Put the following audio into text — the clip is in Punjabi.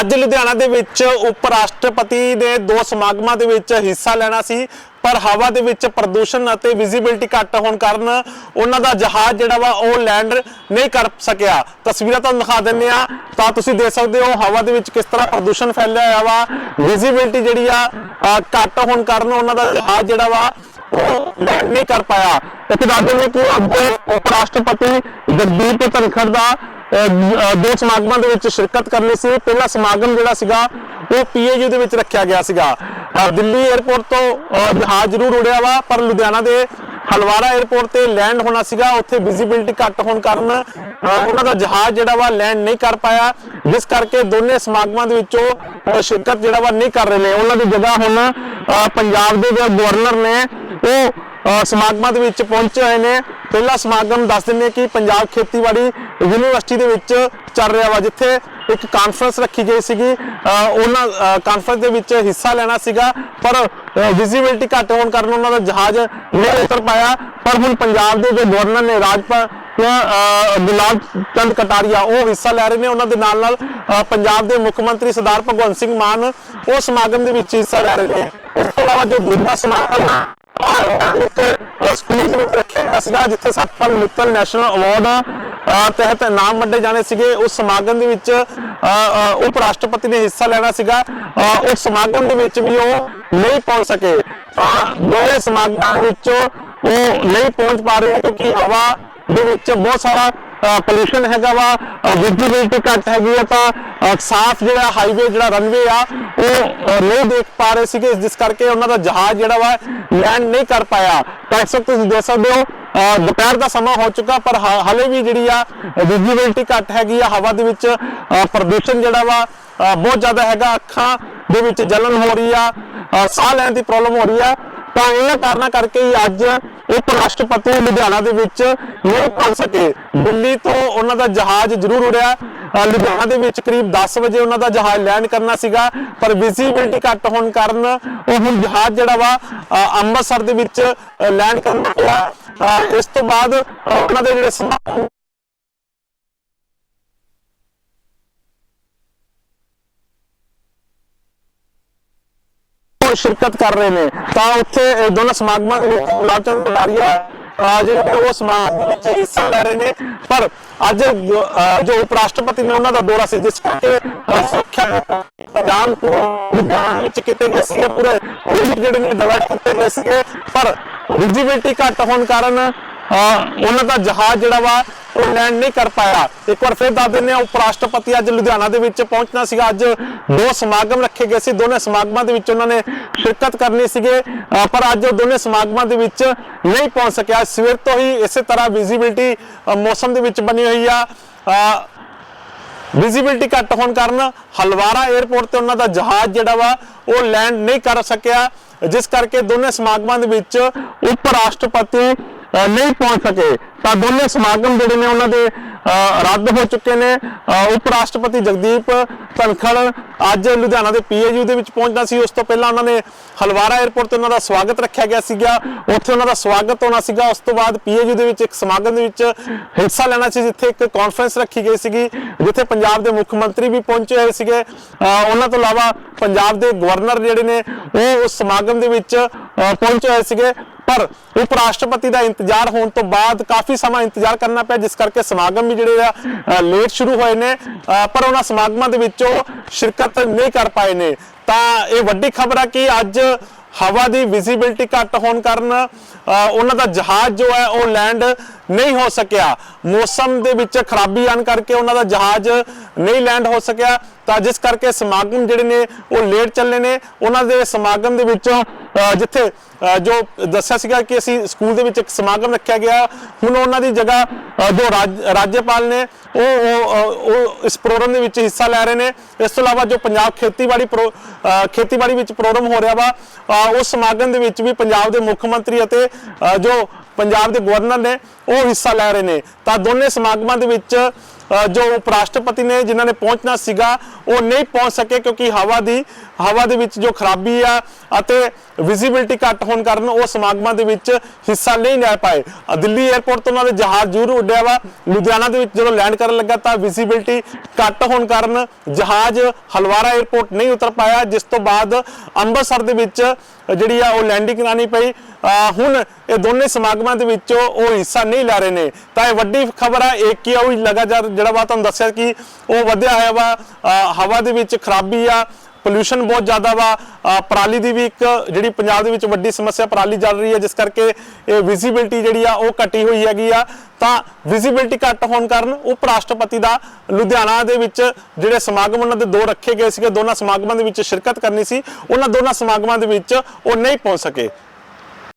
ਅੱਜ ਲੁਧਿਆਣਾ ਦੇ ਵਿੱਚ ਉਪ ਰਾਸ਼ਟਰਪਤੀ ਨੇ ਦੋ ਸਮਾਗਮਾਂ ਦੇ ਵਿੱਚ ਹਿੱਸਾ ਲੈਣਾ ਸੀ, ਪਰ ਹਵਾ ਦੇ ਵਿੱਚ ਪ੍ਰਦੂਸ਼ਣ ਅਤੇ ਵਿਜ਼ਿਬਿਲਟੀ ਘੱਟ ਹੋਣ ਕਾਰਨ ਉਹਨਾਂ ਦਾ ਜਹਾਜ਼ ਜਿਹੜਾ ਵਾ ਉਹ ਲੈਂਡ ਨਹੀਂ ਕਰ ਸਕਿਆ। ਤਸਵੀਰਾਂ ਤੁਹਾਨੂੰ ਦਿਖਾ ਦਿੰਨੇ ਆ ਤਾਂ ਤੁਸੀਂ ਦੇਖ ਸਕਦੇ ਹੋ ਹਵਾ ਦੇ ਵਿੱਚ ਕਿਸ ਤਰ੍ਹਾਂ ਪ੍ਰਦੂਸ਼ਣ ਫੈਲਿਆ ਹੋਇਆ ਵਾ। ਵਿਜ਼ਿਬਿਲਟੀ ਜਿਹੜੀ ਆ ਘੱਟ ਹੋਣ ਕਾਰਨ ਉਹਨਾਂ ਦਾ ਜਹਾਜ਼ ਜਿਹੜਾ ਵਾ ਉਹ land ਨਹੀਂ ਕਰ ਪਾਇਆ। ਇੱਥੇ ਦੱਸ ਦਿੰਦੇ ਕਿ ਅੱਗੇ ਉਪ ਰਾਸ਼ਟਰਪਤੀ ਜਗਦੀਪ ਧਨਖੜ ਦਾ ਦੋ ਸਮਾਗਮਾਂ ਦੇ ਵਿੱਚ ਸ਼ਿਰਕਤ ਕਰਨੀ ਸੀ। ਪਹਿਲਾ ਸਮਾਗਮ ਜਿਹੜਾ ਸੀਗਾ ਉਹ ਪੀਏਯੂ ਦੇ ਵਿੱਚ ਰੱਖਿਆ ਗਿਆ ਸੀਗਾ। ਦਿੱਲੀ 에ਅਰਪੋਰਟ ਤੋਂ ਜਹਾਜ਼ ਜ਼ਰੂਰ ਉੜਿਆ ਵਾ ਪਰ ਲੁਧਿਆਣਾ ਦੇ ਹਲਵਾਰਾ 에ਅਰਪੋਰਟ ਤੇ ਲੈਂਡ ਹੋਣਾ ਸੀਗਾ। ਉੱਥੇ ਵਿਜ਼ਿਬਿਲਟੀ ਘੱਟ ਹੋਣ ਕਾਰਨ ਉਹਨਾਂ ਦਾ ਜਹਾਜ਼ ਜਿਹੜਾ ਵਾ ਲੈਂਡ ਨਹੀਂ ਕਰ ਪਾਇਆ। ਜਿਸ ਕਰਕੇ ਦੋਨੇ ਸਮਾਗਮਾਂ ਦੇ ਵਿੱਚੋਂ ਸ਼ਿਰਕਤ ਜਿਹੜਾ ਵਾ ਨਹੀਂ ਕਰ ਰਹੇ ਨੇ। ਉਹਨਾਂ ਦੀ ਜਗ੍ਹਾ ਹੁਣ ਅਹ, ਪੰਜਾਬ ਦੇ ਜੋ ਗਵਰਨਰ ਨੇ ਉਹ ਸਮਾਗਮਾਂ ਦੇ ਵਿੱਚ ਪਹੁੰਚੇ ਹੋਏ ਨੇ। ਪਹਿਲਾ ਸਮਾਗਮ ਦੱਸ ਦਿੰਦੇ ਕਿ ਪੰਜਾਬ ਖੇਤੀਬਾੜੀ ਯੂਨੀਵਰਸਿਟੀ ਦੇ ਵਿੱਚ ਚੱਲ ਰਿਹਾ ਵਾ, ਜਿੱਥੇ ਇੱਕ ਕਾਨਫਰੰਸ ਰੱਖੀ ਗਈ ਸੀਗੀ। ਉਹਨਾਂ ਕਾਨਫਰੰਸ ਦੇ ਵਿੱਚ ਹਿੱਸਾ ਲੈਣਾ ਸੀਗਾ, ਪਰ ਵਿਜ਼ਿਬਿਲਟੀ ਘੱਟ ਹੋਣ ਕਾਰਨ ਉਹਨਾਂ ਦਾ ਜਹਾਜ਼ ਨਹੀਂ ਉਤਰ ਪਾਇਆ। ਪਰ ਹੁਣ ਪੰਜਾਬ ਦੇ ਜੋ ਗਵਰਨਰ ਨੇ, ਰਾਜਪਾਲ ਗੁਲਾਬ ਚੰਦ ਕਟਾਰੀਆ, ਉਹ ਹਿੱਸਾ ਲੈ ਰਹੇ ਨੇ। ਉਹਨਾਂ ਦੇ ਨਾਲ ਨਾਲ ਪੰਜਾਬ ਦੇ ਮੁੱਖ ਮੰਤਰੀ ਸਰਦਾਰ ਭਗਵੰਤ ਸਿੰਘ ਮਾਨ ਉਹ ਸਮਾਗਮ ਦੇ ਵਿੱਚ ਹਿੱਸਾ ਲੈ ਰਹੇ ਨੇ। ਇਸ ਤੋਂ ਇਲਾਵਾ ਜੋ ਦੂਜਾ ਸਮਾਗਮ ਸਕੂਲ ਸੀਗਾ ਜਿੱਥੇ ਸਤਪਾਲ ਮਿੱਤਲ ਨੈਸ਼ਨਲ ਅਵਾਰਡ ਤਹਿਤ ਨਾਮ ਵੰਡੇ ਜਾਣੇ ਸੀਗੇ ਉਸ ਸਮਾਗਮ ਦੇ ਵਿੱਚ ਉਪ ਰਾਸ਼ਟਰਪਤੀ ਨੇ ਹਿੱਸਾ ਲੈਣਾ ਸੀਗਾ ਅਹ, ਉਸ ਸਮਾਗਮ ਦੇ ਵਿੱਚ ਵੀ ਉਹ ਨਹੀਂ ਪਹੁੰਚ ਸਕੇ ਦੋਵੇਂ ਸਮਾਗਮਾਂ ਵਿੱਚ ਉਹ ਨਹੀਂ ਪਹੁੰਚ ਪਾ ਰਹੇ ਕਿਉਂਕਿ ਹਵਾ ਦੇ ਵਿੱਚ ਬਹੁਤ ਸਾਰਾ ਪੋਲੂਸ਼ਨ ਹੈਗਾ ਵਾ ਵਿਜ਼ਿਬਿਲਟੀ ਘੱਟ ਹੈਗੀ ਆ ਤਾਂ ਸਾਫ਼ ਜਿਹੜਾ ਹਾਈਵੇ ਜਿਹੜਾ ਰਨਵੇ ਆ, ਉਹ ਨਹੀਂ ਦੇਖ ਪਾ ਰਹੇ ਸੀਗੇ, ਜਿਸ ਕਰਕੇ ਉਹਨਾਂ ਦਾ ਜਹਾਜ਼ ਜਿਹੜਾ ਵਾ ਲੈਂਡ ਨਹੀਂ ਕਰ ਪਾਇਆ। ਤਾਂ ਇਸ ਤੁਸੀਂ ਦੇਖ ਸਕਦੇ ਹੋ ਦੁਪਹਿਰ ਦਾ ਸਮਾਂ ਹੋ ਚੁੱਕਾ, ਪਰ ਹ- ਹਲੇ ਵੀ ਜਿਹੜੀ ਆ ਵਿਜ਼ਿਬਿਲਟੀ ਘੱਟ ਹੈਗੀ ਆ, ਹਵਾ ਦੇ ਵਿੱਚ ਪ੍ਰਦੂਸ਼ਣ ਜਿਹੜਾ ਵਾ ਬਹੁਤ ਜ਼ਿਆਦਾ ਹੈਗਾ, ਅੱਖਾਂ ਦੇ ਵਿੱਚ ਜਲਨ ਹੋ ਰਹੀ ਆ ਸਾਹ ਲੈਣ ਦੀ ਪ੍ਰੋਬਲਮ ਹੋ ਰਹੀ ਆ। ਤਾਂ ਇਹਨਾਂ ਕਾਰਨਾਂ ਕਰਕੇ ਅੱਜ ਉਪ ਰਾਸ਼ਟਰਪਤੀ ਲੁਧਿਆਣਾ ਦੇ ਵਿੱਚ ਨਹੀਂ ਪਹੁੰਚ ਸਕੇ। ਦਿੱਲੀ ਤੋਂ ਉਹਨਾਂ ਦਾ ਜਹਾਜ਼ ਜ਼ਰੂਰ ਉੜਿਆ। ਲੁਧਿਆਣਾ ਦੇ ਵਿੱਚ ਕਰੀਬ 10 ਵਜੇ ਉਹਨਾਂ ਦਾ ਜਹਾਜ਼ ਲੈਂਡ ਕਰਨਾ ਸੀਗਾ, ਪਰ ਵਿਜ਼ਿਬਿਲਟੀ ਘੱਟ ਹੋਣ ਕਾਰਨ ਉਹ ਹੁਣ ਜਹਾਜ਼ ਜਿਹੜਾ ਵਾ ਅੰਮ੍ਰਿਤਸਰ ਦੇ ਵਿੱਚ ਲੈਂਡ ਕਰਨਾ ਪਿਆ। ਇਸ ਤੋਂ ਬਾਅਦ ਉਹਨਾਂ ਦੇ ਜਿਹੜੇ ਸ਼ਿਰਕਤ ਕਰ ਰਹੇ ਨੇ। ਤਾਂ ਉੱਥੇ ਦੋਨੋਂ ਸਮਾਗਮਾਂ ਦੇ ਵਿੱਚ ਜਿਹੜੇ ਉਹ ਸਮਾਗਮ ਵਿੱਚ ਹਿੱਸਾ ਲੈ ਰਹੇ ਨੇ। ਪਰ ਅੱਜ ਜੋ ਉਪ ਰਾਸ਼ਟਰਪਤੀ ਨੇ ਉਹਨਾਂ ਦਾ ਦੌਰਾ ਸੀ, ਜਿਸ ਕਰਕੇ ਸੁਰੱਖਿਆ ਪ੍ਰਦਾਨ ਵਿੱਚ ਕਿਤੇ ਗਏ ਪੂਰੇ ਪ੍ਰੋਜੈਕਟ ਜਿਹੜੇ ਨੇ ਡਿਵੈਲਪ ਕੀਤੇ ਗਏ ਪਰ ਵਿਜ਼ਿਬਿਲਟੀ ਘੱਟ ਹੋਣ ਕਾਰਨ ਉਹਨਾਂ ਦਾ ਜਹਾਜ਼ ਜਿਹੜਾ ਵਾ, ਉਹ ਲੈਂਡ ਨਹੀਂ ਕਰ ਪਾਇਆ। ਇੱਕ ਵਾਰ ਫਿਰ ਦੱਸ ਦਿੰਦੇ ਆ ਉਪ ਰਾਸ਼ਟਰਪਤੀ ਅੱਜ ਲੁਧਿਆਣਾ ਦੇ ਵਿੱਚ ਪਹੁੰਚਣਾ ਸੀਗਾ। ਅੱਜ ਦੋ ਸਮਾਗਮ ਰੱਖੇ ਗਏ ਸੀ। ਦੋਨੇ ਸਮਾਗਮਾਂ ਦੇ ਵਿੱਚ ਉਹਨਾਂ ਨੇ ਸ਼ਿਰਕਤ ਕਰਨੀ ਸੀਗੇ। ਪਰ ਅੱਜ ਉਹ ਦੋਨੇ ਸਮਾਗਮਾਂ ਦੇ ਵਿੱਚ ਨਹੀਂ ਪਹੁੰਚ ਸਕਿਆ। ਸਵੇਰ ਤੋਂ ਹੀ ਇਸੇ ਤਰ੍ਹਾਂ ਵਿਜ਼ਿਬਿਲਟੀ ਮੌਸਮ ਦੇ ਵਿੱਚ ਬਣੀ ਹੋਈ ਆ। ਅਹ ਵਿਜ਼ਿਬਿਲਟੀ ਘੱਟ ਹੋਣ ਕਾਰਨ ਹਲਵਾਰਾ 에ਅਰਪੋਰਟ ਤੇ ਉਹਨਾਂ ਦਾ ਜਹਾਜ਼ ਜਿਹੜਾ ਵਾ, ਉਹ ਲੈਂਡ ਨਹੀਂ ਕਰ ਸਕਿਆ। ਜਿਸ ਕਰਕੇ ਦੋਨੇ ਸਮਾਗਮਾਂ ਦੇ ਵਿੱਚ ਉਪ ਰਾਸ਼ਟਰਪਤੀ ਨਹੀਂ ਪਹੁੰਚ ਸਕੇ। ਤਾਂ ਦੋਨੇ ਸਮਾਗਮ ਜਿਹੜੇ ਨੇ, ਉਹਨਾਂ ਦੇ ਰੱਦ ਹੋ ਚੁੱਕੇ ਨੇ। ਉਪ ਰਾਸ਼ਟਰਪਤੀ ਜਗਦੀਪ ਧਨਖੜ ਅੱਜ ਲੁਧਿਆਣਾ ਦੇ ਪੀਏਯੂ ਦੇ ਵਿੱਚ ਪਹੁੰਚਣਾ ਸੀ। ਉਸ ਤੋਂ ਪਹਿਲਾਂ ਉਹਨਾਂ ਨੇ ਹਲਵਾਰਾ 에ਅਰਪੋਰਟ ਤੇ ਉਹਨਾਂ ਦਾ ਸਵਾਗਤ ਰੱਖਿਆ ਗਿਆ ਸੀਗਾ। ਉੱਥੇ ਉਹਨਾਂ ਦਾ ਸਵਾਗਤ ਹੋਣਾ ਸੀਗਾ। ਉਸ ਤੋਂ ਬਾਅਦ ਪੀਏਯੂ ਦੇ ਵਿੱਚ ਇੱਕ ਸਮਾਗਮ ਦੇ ਵਿੱਚ ਹਿੱਸਾ ਲੈਣਾ ਸੀ, ਜਿੱਥੇ ਇੱਕ ਕਾਨਫਰੰਸ ਰੱਖੀ ਗਈ ਸੀਗੀ, ਜਿੱਥੇ ਪੰਜਾਬ ਦੇ ਮੁੱਖ ਮੰਤਰੀ ਵੀ ਪਹੁੰਚੇ ਹੋਏ ਸੀਗੇ। ਉਹਨਾਂ ਤੋਂ ਇਲਾਵਾ ਪੰਜਾਬ ਦੇ ਗਵਰਨਰ ਜਿਹੜੇ ਨੇ, ਉਹ ਉਸ ਸਮਾਗਮ ਦੇ ਵਿੱਚ ਪਹੁੰਚੇ ਹੋਏ ਸੀਗੇ। ਪਰ ਉਪ ਰਾਸ਼ਟਰਪਤੀ ਦਾ ਇੰਤਜ਼ਾਰ ਹੋਣ ਤੋਂ ਬਾਅਦ ਕਾਫੀ ਸਮਾਂ ਇੰਤਜ਼ਾਰ ਕਰਨਾ ਪਿਆ, ਜਿਸ ਕਰਕੇ ਸਮਾਗਮ ਵੀ ਜਿਹੜੇ ਆ ਲੇਟ ਸ਼ੁਰੂ ਹੋਏ ਨੇ ਪਰ ਉਹਨਾਂ ਸਮਾਗਮਾਂ ਦੇ ਵਿੱਚ ਉਹ ਸ਼ਿਰਕਤ ਨਹੀਂ ਕਰ ਪਾਏ ਨੇ। ਤਾਂ ਇਹ ਵੱਡੀ ਖਬਰ ਆ ਕਿ ਅੱਜ ਹਵਾ ਦੀ ਵਿਜ਼ਿਬਿਲਟੀ ਘੱਟ ਹੋਣ ਕਾਰਨ ਉਹਨਾਂ ਦਾ ਜਹਾਜ਼ ਜੋ ਹੈ, ਉਹ ਲੈਂਡ ਨਹੀਂ ਹੋ ਸਕਿਆ। ਮੌਸਮ ਦੇ ਵਿੱਚ ਖਰਾਬੀ ਆਣ ਕਰਕੇ ਉਹਨਾਂ ਦਾ ਜਹਾਜ਼ ਨਹੀਂ ਲੈਂਡ ਹੋ ਸਕਿਆ। ਤਾਂ ਜਿਸ ਕਰਕੇ ਸਮਾਗਮ ਜਿਹੜੇ ਨੇ, ਉਹ ਲੇਟ ਚੱਲੇ ਨੇ। ਉਹਨਾਂ ਦੇ ਸਮਾਗਮ ਦੇ ਵਿੱਚੋਂ ਜਿੱਥੇ ਜੋ ਦੱਸਿਆ ਸੀਗਾ ਕਿ ਅਸੀਂ ਸਕੂਲ ਦੇ ਵਿੱਚ ਇੱਕ ਸਮਾਗਮ ਰੱਖਿਆ ਗਿਆ। ਹੁਣ ਉਹਨਾਂ ਦੀ ਜਗ੍ਹਾ ਜੋ ਰਾਜ- ਰਾਜਪਾਲ ਨੇ। ਉਹ ਉਹ ਇਸ ਪ੍ਰੋਗਰਾਮ ਦੇ ਵਿੱਚ ਹਿੱਸਾ ਲੈ ਰਹੇ ਨੇ। ਇਸ ਤੋਂ ਇਲਾਵਾ ਜੋ ਪੰਜਾਬ ਖੇਤੀਬਾੜੀ ਪ੍ਰੋ- ਖੇਤੀਬਾੜੀ ਵਿੱਚ ਪ੍ਰੋਗਰਾਮ ਹੋ ਰਿਹਾ ਵਾ ਉਸ ਸਮਾਗਮ ਦੇ ਵਿੱਚ ਵੀ ਪੰਜਾਬ ਦੇ ਮੁੱਖ ਮੰਤਰੀ ਅਤੇ ਜੋ ਪੰਜਾਬ ਦੇ ਗਵਰਨਰ ਨੇ ਉਹ ਹਿੱਸਾ ਲੈ ਰਹੇ ਨੇ। ਤਾਂ ਦੋਨੇ ਸਮਾਗਮਾਂ ਦੇ ਵਿੱਚ ਜੋ ਉਪ ਰਾਸ਼ਟਰਪਤੀ ਨੇ ਜਿਨ੍ਹਾਂ ਨੇ ਪਹੁੰਚਣਾ ਸੀਗਾ, ਉਹ ਨਹੀਂ ਪਹੁੰਚ ਸਕੇ ਕਿਉਂਕਿ ਹਵਾ ਦੀ, ਹਵਾ ਦੇ ਵਿੱਚ ਜੋ ਖਰਾਬੀ ਆ ਅਤੇ ਵਿਜ਼ਿਬਿਲਟੀ ਘੱਟ ਹੋਣ ਕਾਰਨ ਉਹ ਸਮਾਗਮਾਂ ਦੇ ਵਿੱਚ ਹਿੱਸਾ ਨਹੀਂ ਲੈ ਪਾਏ। ਦਿੱਲੀ 에ਅਰਪੋਰਟ ਤੋਂ ਉਹਨਾਂ ਦੇ ਜਹਾਜ਼ ਜ਼ਰੂਰ ਉੱਡਿਆ ਵਾ। ਲੁਧਿਆਣਾ ਦੇ ਵਿੱਚ ਜਦੋਂ ਲੈਂਡ ਕਰਨ ਲੱਗਾ ਤਾਂ ਵਿਜ਼ਿਬਿਲਟੀ ਘੱਟ ਹੋਣ ਕਾਰਨ ਜਹਾਜ਼ ਹਲਵਾਰਾ 에ਅਰਪੋਰਟ ਨਹੀਂ ਉਤਰ ਪਾਇਆ, ਜਿਸ ਤੋਂ ਬਾਅਦ ਅੰਮ੍ਰਿਤਸਰ ਦੇ ਵਿੱਚ ਜਿਹੜੀ ਆ ਉਹ ਲੈਂਡਿੰਗ ਕਰਾਣੀ ਪਈ। ਹੁਣ ਇਹ ਦੋਨੇ ਸਮਾਗਮਾਂ ਦੇ ਵਿੱਚੋਂ ਉਹ ਹਿੱਸਾ ਨਹੀਂ ਲੈ ਰਹੇ ਨੇ। ਤਾਂ ਇਹ ਵੱਡੀ ਖਬਰ ਆ ਇੱਕ ਹੀ ਆ, ਉਹ ਲਗਾਤਾਰ ਜਿਹੜਾ ਵਾ ਤੁਹਾਨੂੰ ਦੱਸਿਆ ਕਿ ਉਹ ਵਧਿਆ ਹੋਇਆ ਵਾ। ਹਵਾ ਦੇ ਵਿੱਚ ਖਰਾਬੀ ਆ ਪੋਲੂਸ਼ਨ ਬਹੁਤ ਜ਼ਿਆਦਾ ਵਾ। ਪਰਾਲੀ ਦੀ ਵੀ ਇੱਕ ਜਿਹੜੀ ਪੰਜਾਬ ਦੇ ਵਿੱਚ ਵੱਡੀ ਸਮੱਸਿਆ ਪਰਾਲੀ ਚੱਲ ਰਹੀ ਹੈ, ਜਿਸ ਕਰਕੇ ਇਹ ਵਿਜ਼ਿਬਿਲਟੀ ਜਿਹੜੀ ਆ, ਉਹ ਘਟੀ ਹੋਈ ਹੈਗੀ ਆ। ਤਾਂ ਵਿਜ਼ਿਬਿਲਟੀ ਘੱਟ ਹੋਣ ਕਾਰਨ ਉਪ ਰਾਸ਼ਟਰਪਤੀ ਦਾ ਲੁਧਿਆਣਾ ਦੇ ਵਿੱਚ ਜਿਹੜੇ ਸਮਾਗਮ ਉਹਨਾਂ ਦੇ ਦੋ ਰੱਖੇ ਗਏ ਸੀਗੇ। ਦੋਨਾਂ ਸਮਾਗਮਾਂ ਦੇ ਵਿੱਚ ਸ਼ਿਰਕਤ ਕਰਨੀ ਸੀ। ਉਹਨਾਂ ਦੋਨਾਂ ਸਮਾਗਮਾਂ ਦੇ ਵਿੱਚ ਉਹ ਨਹੀਂ ਪਹੁੰਚ ਸਕੇ।